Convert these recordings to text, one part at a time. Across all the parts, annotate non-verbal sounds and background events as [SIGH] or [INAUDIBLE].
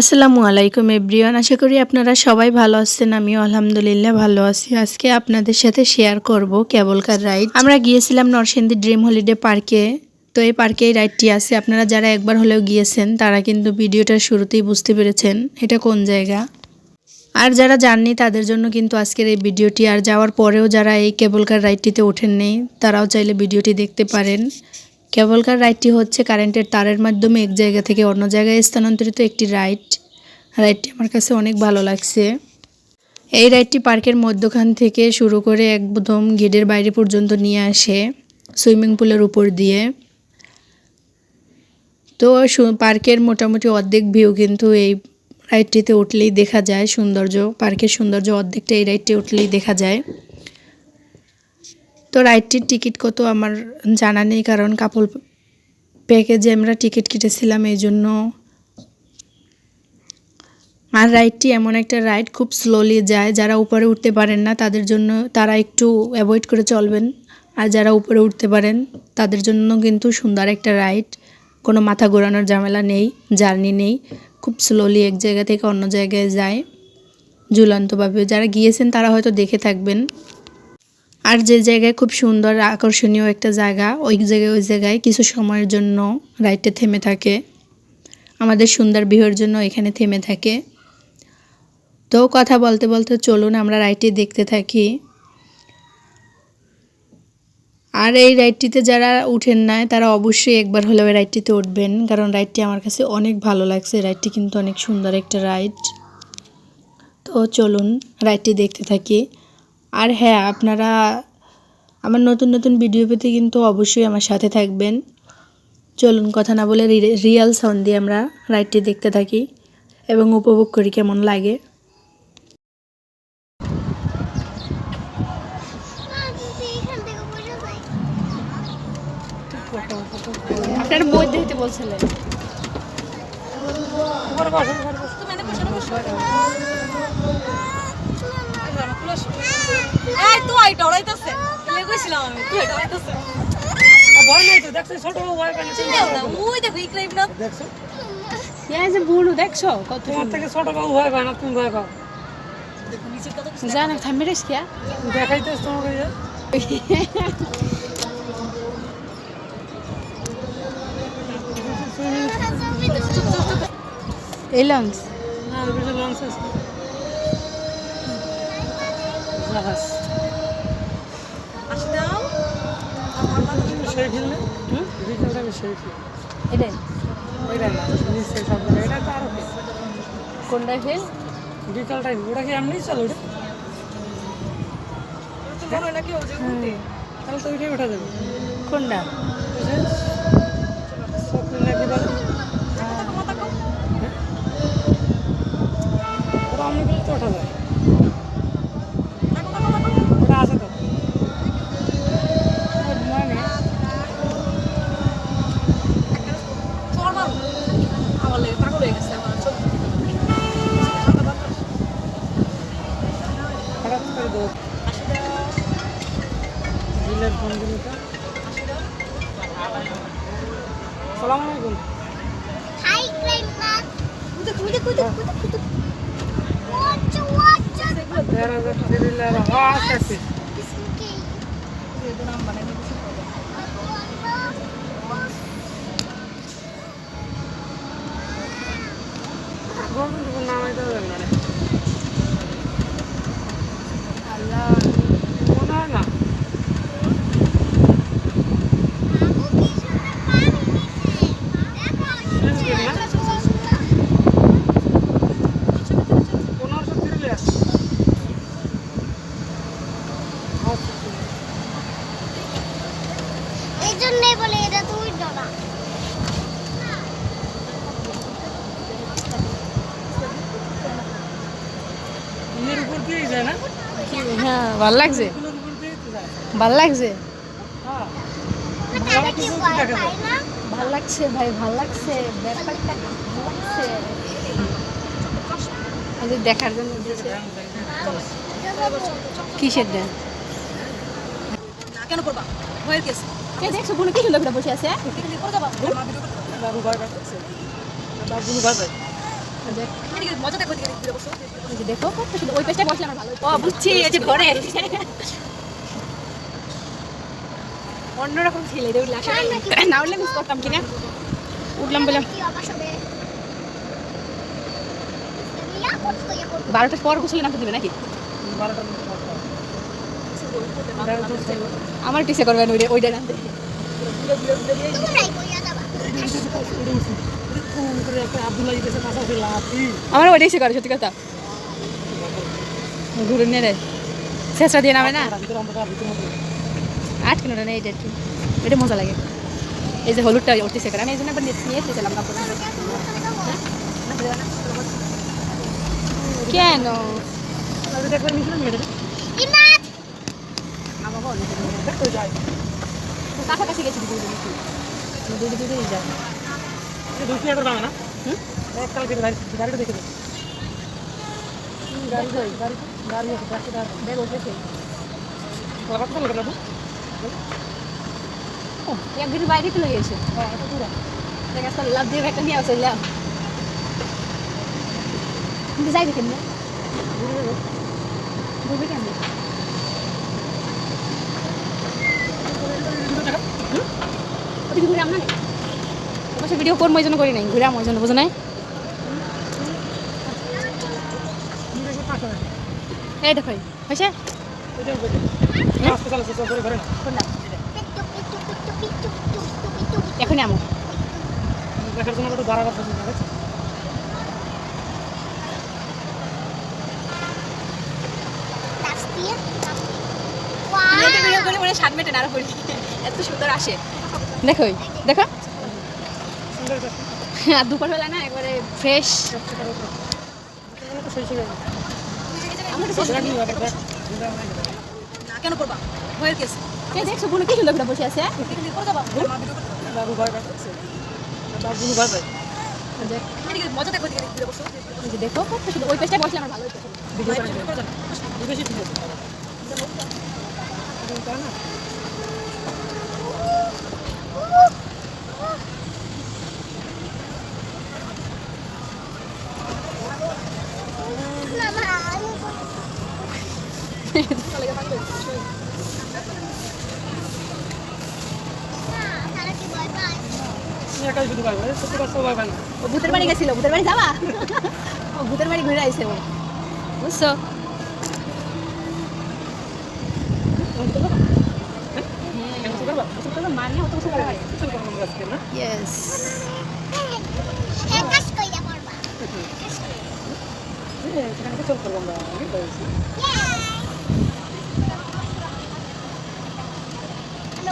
আসসালামু আলাইকুম এভরিওয়ান, আশা করি আপনারা সবাই ভালো আছেন। আমিও আলহামদুলিল্লাহ ভালো আছি। আজকে আপনাদের সাথে শেয়ার করব কেবল কার রাইড আমরা গিয়েছিলাম নরসিংদী ড্রিম হলিডে পার্কে তো এই পার্কে এই রাইডটি আছে। আপনারা যারা একবার হলেও গিয়েছেন, তারা কিন্তু ভিডিওটা শুরুতেই বুঝতে পেরেছেন এটা কোন জায়গা। আর যারা যাননি, তাদের জন্য কিন্তু আজকের এই ভিডিওটি। আর যাওয়ার পরেও যারা এই কেবল কার রাইডটিতে ওঠেননি, তারাও চাইলে ভিডিওটি দেখতে পারেন। কেবল কার রাইডটি হচ্ছে কারেন্টের তারের মাধ্যমে এক জায়গা থেকে অন্য জায়গায় স্থানান্তরিত একটি রাইড রাইডটি আমার কাছে অনেক ভালো লাগছে। এই রাইডটি পার্কের মধ্যখান থেকে শুরু করে একদম গেটের বাইরে পর্যন্ত নিয়ে আসে সুইমিং পুলের উপর দিয়ে। তো পার্কের মোটামুটি অর্ধেক ভিউ কিন্তু এই রাইডটিতে উঠলেই দেখা যায়, সৌন্দর্য, পার্কের সৌন্দর্য অর্ধেকটা এই রাইডটি উঠলেই দেখা যায়। তো রাইডটির টিকিট কত আমার জানা নেই, কারণ কাপল প্যাকেজে আমরা টিকিট কেটেছিলাম, এই জন্য। আর রাইডটি এমন একটা রাইড, খুব স্লোলি যায়। যারা উপরে উঠতে পারেন না, তাদের জন্য তারা একটু অ্যাভয়েড করে চলবেন। আর যারা উপরে উঠতে পারেন, তাদের জন্য কিন্তু সুন্দর একটা রাইড। কোনো মাথা ঘোরানোর ঝামেলা নেই, জার্নি নেই। খুব স্লোলি এক জায়গা থেকে অন্য জায়গায় যায়। ঝুলন্তভাবে যারা গিয়েছেন, তারা হয়তো দেখে থাকবেন। আর যে জায়গায় খুব সুন্দর, আকর্ষণীয় একটা জায়গা, ওই জায়গায় ওই জায়গায় কিছু সময়ের জন্য রাইডটা থেমে থাকে। আমাদের সুন্দর ভিউর জন্য এখানে থেমে থাকে। তো কথা বলতে বলতে চলুন আমরা রাইডটি দেখতে থাকি। আর এই রাইডটিতে যারা উঠেন নাই, তারা অবশ্যই একবার হলেও এই রাইডটিতে উঠবেন, কারণ রাইডটি আমার কাছে অনেক ভালো লাগছে। রাইডটি কিন্তু অনেক সুন্দর একটা রাইড। তো চলুন রাইডটি দেখতে থাকি। আর হ্যাঁ আপনারা আমার নতুন নতুন ভিডিও পেতে কিন্তু অবশ্যই আমার সাথে থাকবেন। চলুন কথা না বলে রিয়েল সাউন্ড দিয়ে আমরা রাইডটি দেখতে থাকি এবং উপভোগ করি কেমন লাগে। আপনার বই দেখতে বলছিলেন। এই তো আইটা ওড়াইতেছে। লে কইছিলাম আমি তুই এটা ভয় নাই তো দেখছ ছোট ভয় পাই না ওই দেখো ইকরাইব না। দেখছ? এই যে বুড়ো দেখছ কত তোমার থেকে ছোট বাবু ভয় পায় না তুমি ভয় পাও? দেখো নিচে কত জানা থামে রেস কিয়া? দেখাইতেছ তোমাকে [LAUGHS] এই লঞ্চ। না বেশি লঞ্চ আছে। তুমি সেই ফিল্মে হুম বিকেলটা আমি সেই ফিল্ম এটাই। ওইটা না নিশ্চয়ই সব এটা তো আরও বেশি। কোনটাই ফেল ওটা কি এমনি চলো ওটা তো মনে হয়। তাহলে তো ওইটাই ওঠা যাবে। কোনটা? কম। ওটা অন্য তো ওঠা যায়। বিলের ফোন দিল তো আসি দাও সালাম আলাইকুম কুদে কুদে কুদে কুদে কুদে দেড় হাজার দিলে আর হ্যাঁ আছে গরম দিব নামাই দেওয়া যাবে না এই জন্যই বলে এটা তুই ডরা ইয়ের উপর দিয়েই যায় না? হ্যাঁ ভালো লাগছে? ফুলের উপর দিয়েই তো যায়। ভালো লাগছে? হ্যাঁ। ভালো লাগছে ভাই ভালো লাগছে। ব্যাপারটা ভালো লাগছে? দেখার জন্য কিসের দেন? কেন করবা? ভয়ের কেস। কে দেখছ বোন কি সুন্দর করে বসে আছে এখানে করে যাবা। মা ভিডিও করতে বাবু ভয় বাবু ভয় মজা দেখো এদিকে ঘুরে বসো এই যে দেখো কত সুন্দর। ওই পেজটা বসলে আমার ভালো। ও বুঝছি এই যে ঘরে। অন্যরকম ছিল এটা উঠলে না উঠলে মিস করতাম কিনা উঠলাম বললাম করতে বারোটার পর গোসলে নামতে দিবে নাকি? বারোটার। আমার টিসে করবেন ওইটা ওইটা লাফি আমার ওইটা ইসে করে সত্যি কথা। ঘুরে নিয়ে নেয় শেষটা দিয়ে নামে না? আট কিলো না এইটা একটু। এটা মজা লাগে। এই যে হলুদটা উঠতেছে করে আমি এই জন্য নিয়ে এসেছিলাম কাপড় কেন আমি দেখবার নিয়েছিলাম মেয়েটা ইমাত আমার বল দেখতে যাই কাছাকাছি গেছি দুটো দুটো দুটো দুটোই যায় এই দুই কিলোমিটার না? হুম? গাড়িটা দেখে গাড়ি গাড়ি গাড়ি আছে ব্যাগ উঠেছে কত কত লাগে না এক দিন বাইরে চলে গেছে। হ্যাঁ লাভ দিয়ে একটা নিয়ে আসলে লাভ। যাই দেখেন না। ঘুরবে কেন? ওদিকে ঘুরে আমরা অবশ্য ভিডিও করব ওই জন্য করি নাই। ঘুরে আমার জন্য বুঝো নাই? এই দেখো হয়েছে? পিট্টু এখনই আমো। দেখার জন্য একটু দাঁড়া করতে হবে দাস দিয়ে ভিডিও করে মানে সাত মিনিটে নাড়া পড়ি এত সুন্দর আসে। দেখো দেখো। আর দুপুরবেলা না একবারে ফ্রেশ কেন করবা? ভয়ের কেস। কে দেখছ বোন কি সুন্দর বসে আছে বাবু ভয় পাচ্ছে বাবু ভয় দেখো ওই পেজটা বসলে আমার ভালো হতো ভিডিও করে দে বেশি ঠিক আছে তারা কি ভয় পায় তুমি একাই শুধু ভয় পায় সত্যি কথা ভয় পায় না ও ভূতের বাড়ি গেছিল ভূতের বাড়ি যাবা ও ভূতের বাড়ি ঘুরে আইছে ও বুঝছ কেন তো করবা মানে অত কিছু করে চল করব আজকে না ইয়েস একাশ কইয়া পড়বা হ্যাঁ সেখানে তো চল করব আমরা আমি বলছি আমি ওখান থেকে কাশ কইয়া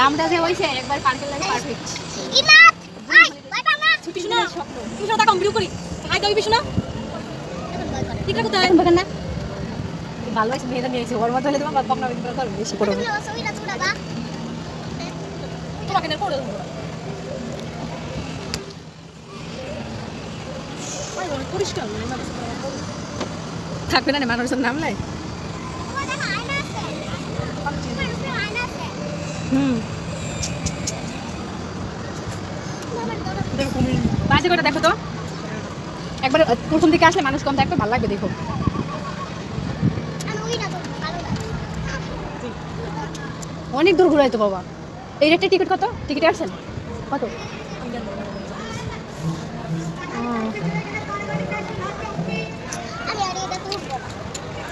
নামটা যে হইছে একবার পার্কের লাগে পারফেক্ট ইমাত আই পাও না ছুটি শোনা। ছুটি শোনা তাকে ভিডিও করি। হাই দাও এখন ঠিক আছে এখন বাগান না ভালো আছে মেয়েটা নিয়েছে ওর মতো হলে তোমার বাপ না বিক্রি করবে বেশি করবে তুমি তোমাকে না করে দেবো। পরিষ্কার থাকবে না মানুষের নাম নাই দেখো আয়না আছে তোমার উপরে আয়না আছে হুম। বাজে করে দেখো তো। একবার প্রথম দিকে আসলে মানুষ কম থাকবে ভালো লাগবে, দেখো। তো অনেক দূর ঘুরাইতো বাবা। এই রেটটা টিকিট কত? টিকিট আসছেন কত?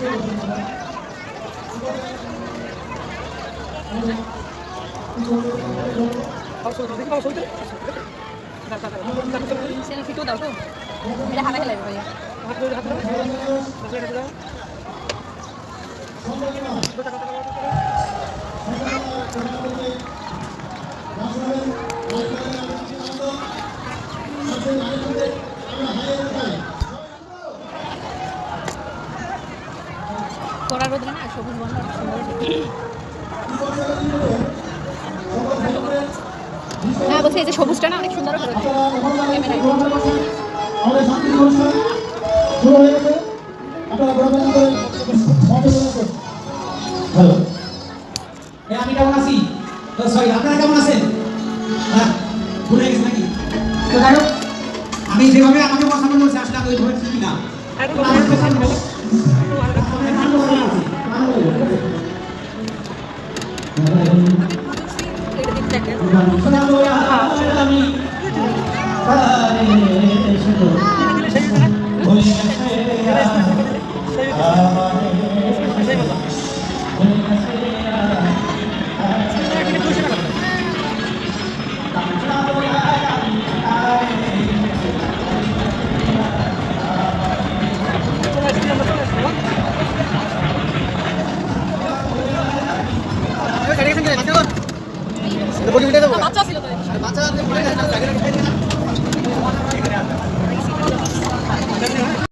দেখ দাও তো এটা হাতে খেলাবে ভাইয়া হাত রোদ্রে না সবুজ বন্ধ অনেক সুন্দর লাগে। না বলছি এই যে সবুজটা না অনেক সুন্দর হয়ে গেছে আমি কেমন আছি? সরি আপনারা কেমন আছেন? হ্যাঁ ভুলে গেছেন নাকি? তো যাই হোক। আমি যেভাবে আমাকে বসানো বলছে আসলে আমি ওইভাবে না।